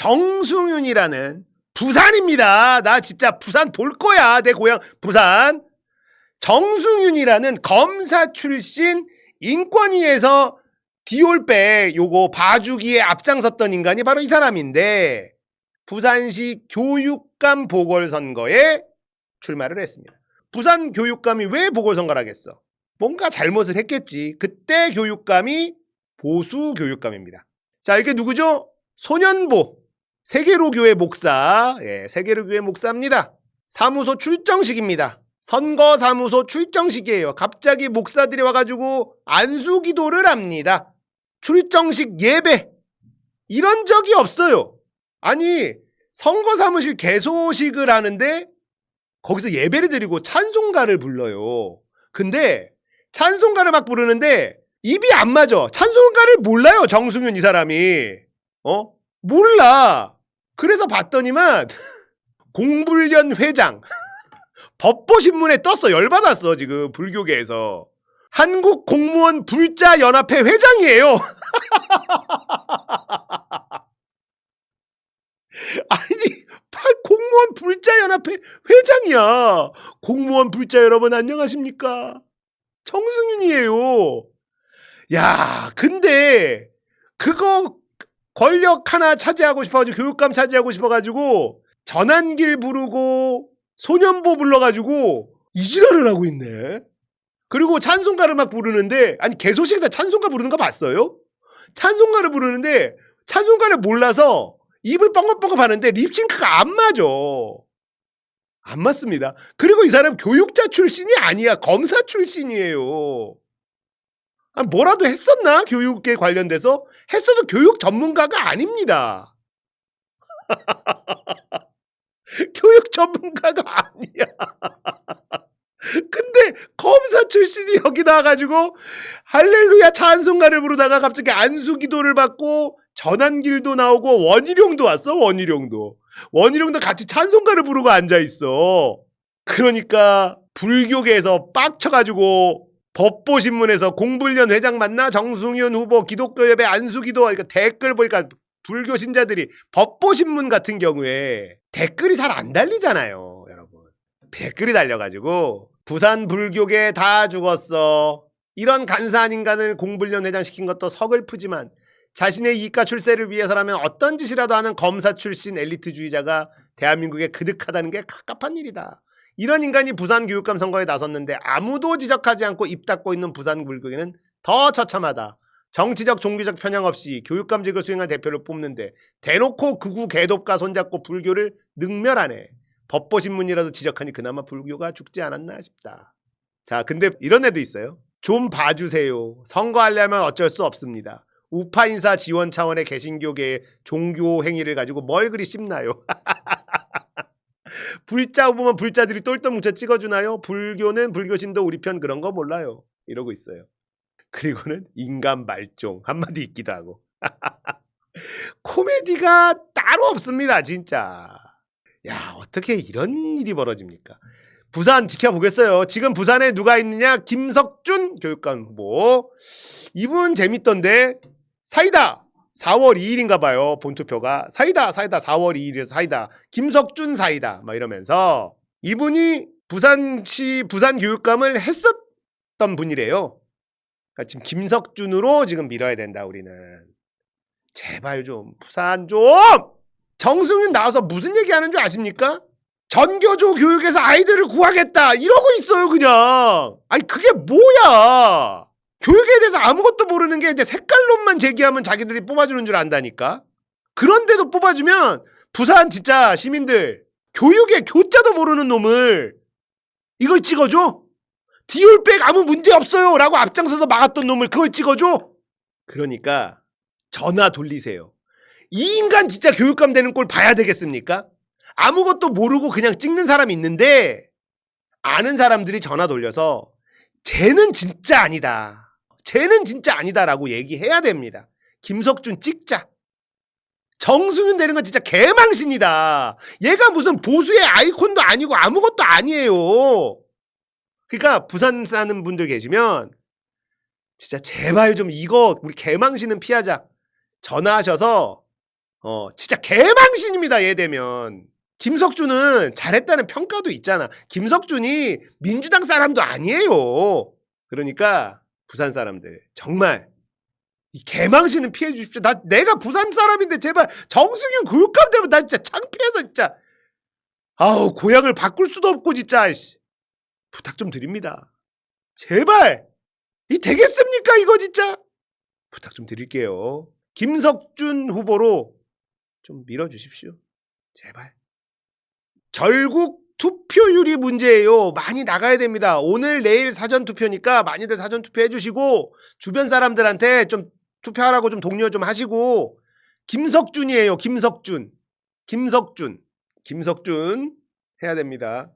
정승윤이라는 부산입니다. 나 진짜 부산 볼 거야. 내 고향 부산. 정승윤이라는 검사 출신 인권위에서 디올백 요거 봐주기에 앞장섰던 인간이 바로 이 사람인데 부산시 교육감 보궐선거에 출마를 했습니다. 부산 교육감이 왜 보궐선거를 하겠어? 뭔가 잘못을 했겠지. 그때 교육감이 보수 교육감입니다. 자, 이게 누구죠? 소년보 세계로 교회 목사, 예, 세계로 교회 목사입니다. 사무소 출정식입니다. 선거 사무소 출정식이에요. 갑자기 목사들이 와가지고 안수 기도를 합니다. 출정식 예배 이런 적이 없어요. 아니 선거 사무실 개소식을 하는데 거기서 예배를 드리고 찬송가를 불러요. 근데 찬송가를 막 부르는데 입이 안 맞아. 찬송가를 몰라요. 정승윤 이 사람이. 어? 몰라. 그래서 봤더니만 공불련 회장 법보신문에 떴어. 열받았어. 지금 불교계에서. 한국 공무원 불자 연합회 회장이에요. 아니, 파- 공무원 불자 연합회 회장이야. 공무원 불자 여러분 안녕하십니까? 정승윤이에요. 야, 근데 그거 권력 하나 차지하고 싶어가지고 교육감 차지하고 싶어가지고 전환길 부르고 소년보 불러가지고 이지랄을 하고 있네. 그리고 찬송가를 막 부르는데 아니 개소식에다 찬송가 부르는 거 봤어요? 찬송가를 부르는데 찬송가를 몰라서 입을 뻥긋뻥긋 하는데 립싱크가 안 맞아. 안 맞습니다. 그리고 이 사람 교육자 출신이 아니야. 검사 출신이에요. 아, 뭐라도 했었나? 교육에 관련돼서? 했어도 교육 전문가가 아닙니다. 교육 전문가가 아니야. 근데 검사 출신이 여기 나와가지고 할렐루야 찬송가를 부르다가 갑자기 안수 기도를 받고 전환길도 나오고 원희룡도 왔어 원희룡도 원희룡도 같이 찬송가를 부르고 앉아 있어. 그러니까 불교계에서 빡쳐가지고 법보신문에서 공불련 회장 만나 정승윤 후보 기독교협회 안수기도 그러니까 댓글 보니까 불교 신자들이 법보신문 같은 경우에 댓글이 잘 안 달리잖아요, 여러분. 댓글이 달려가지고 부산 불교계 다 죽었어. 이런 간사한 인간을 공불련 회장 시킨 것도 서글프지만 자신의 이익과 출세를 위해서라면 어떤 짓이라도 하는 검사 출신 엘리트주의자가 대한민국에 그득하다는 게 갑갑한 일이다. 이런 인간이 부산 교육감 선거에 나섰는데 아무도 지적하지 않고 입 닫고 있는 부산 불교계는 더 처참하다. 정치적 종교적 편향 없이 교육감직을 수행할 대표를 뽑는데 대놓고 극우 개독과 손잡고 불교를 능멸하네. 법보신문이라도 지적하니 그나마 불교가 죽지 않았나 싶다. 자, 근데 이런 애도 있어요. 좀 봐주세요. 선거하려면 어쩔 수 없습니다. 우파 인사 지원 차원의 개신교계의 종교 행위를 가지고 뭘 그리 씹나요? 불자 후보면 불자들이 똘똘 뭉쳐 찍어주나요? 불교는 불교신도 우리 편 그런 거 몰라요. 이러고 있어요. 그리고는 인간 말종 한마디 있기도 하고. 코미디가 따로 없습니다 진짜. 야 어떻게 이런 일이 벌어집니까? 부산 지켜보겠어요. 지금 부산에 누가 있느냐? 김석준 교육감 후보. 이분 재밌던데. 사이다 4월 2일인가 봐요 본투표가. 사이다 사이다 4월 2일에서 사이다. 김석준 사이다. 막 이러면서 이분이 부산시 부산 교육감을 했었던 분이래요. 그러니까 지금 김석준으로 지금 밀어야 된다 우리는. 제발 좀 부산 좀! 정승윤 나와서 무슨 얘기하는 줄 아십니까? 전교조 교육에서 아이들을 구하겠다! 이러고 있어요 그냥. 아니 그게 뭐야 교육에 대해서 아무것도 모르는 게 이제 색깔론만 제기하면 자기들이 뽑아주는 줄 안다니까 그런데도 뽑아주면 부산 진짜 시민들 교육의 교자도 모르는 놈을 이걸 찍어줘? 디올백 아무 문제 없어요 라고 앞장서서 막았던 놈을 그걸 찍어줘? 그러니까 전화 돌리세요. 이 인간 진짜 교육감 되는 꼴 봐야 되겠습니까? 아무것도 모르고 그냥 찍는 사람이 있는데 아는 사람들이 전화 돌려서 쟤는 진짜 아니다. 쟤는 진짜 아니다라고 얘기해야 됩니다. 김석준 찍자. 정승윤 되는 건 진짜 개망신이다. 얘가 무슨 보수의 아이콘도 아니고 아무것도 아니에요. 그러니까 부산 사는 분들 계시면 진짜 제발 좀 이거 우리 개망신은 피하자. 전화하셔서 어, 진짜 개망신입니다. 얘 되면. 김석준은 잘했다는 평가도 있잖아. 김석준이 민주당 사람도 아니에요. 그러니까 부산 사람들 정말 이 개망신은 피해 주십시오. 나 내가 부산 사람인데 제발 정승윤 교육감 되면 나 진짜 창피해서 진짜 아우 고향을 바꿀 수도 없고 진짜 이씨. 부탁 좀 드립니다. 제발 이 되겠습니까 이거 진짜 부탁 좀 드릴게요. 김석준 후보로 좀 밀어주십시오. 제발. 결국 투표율이 문제예요. 많이 나가야 됩니다. 오늘 내일 사전 투표니까 많이들 사전 투표해 주시고 주변 사람들한테 좀 투표하라고 좀 독려 좀 하시고 김석준이에요. 김석준. 김석준. 김석준 해야 됩니다.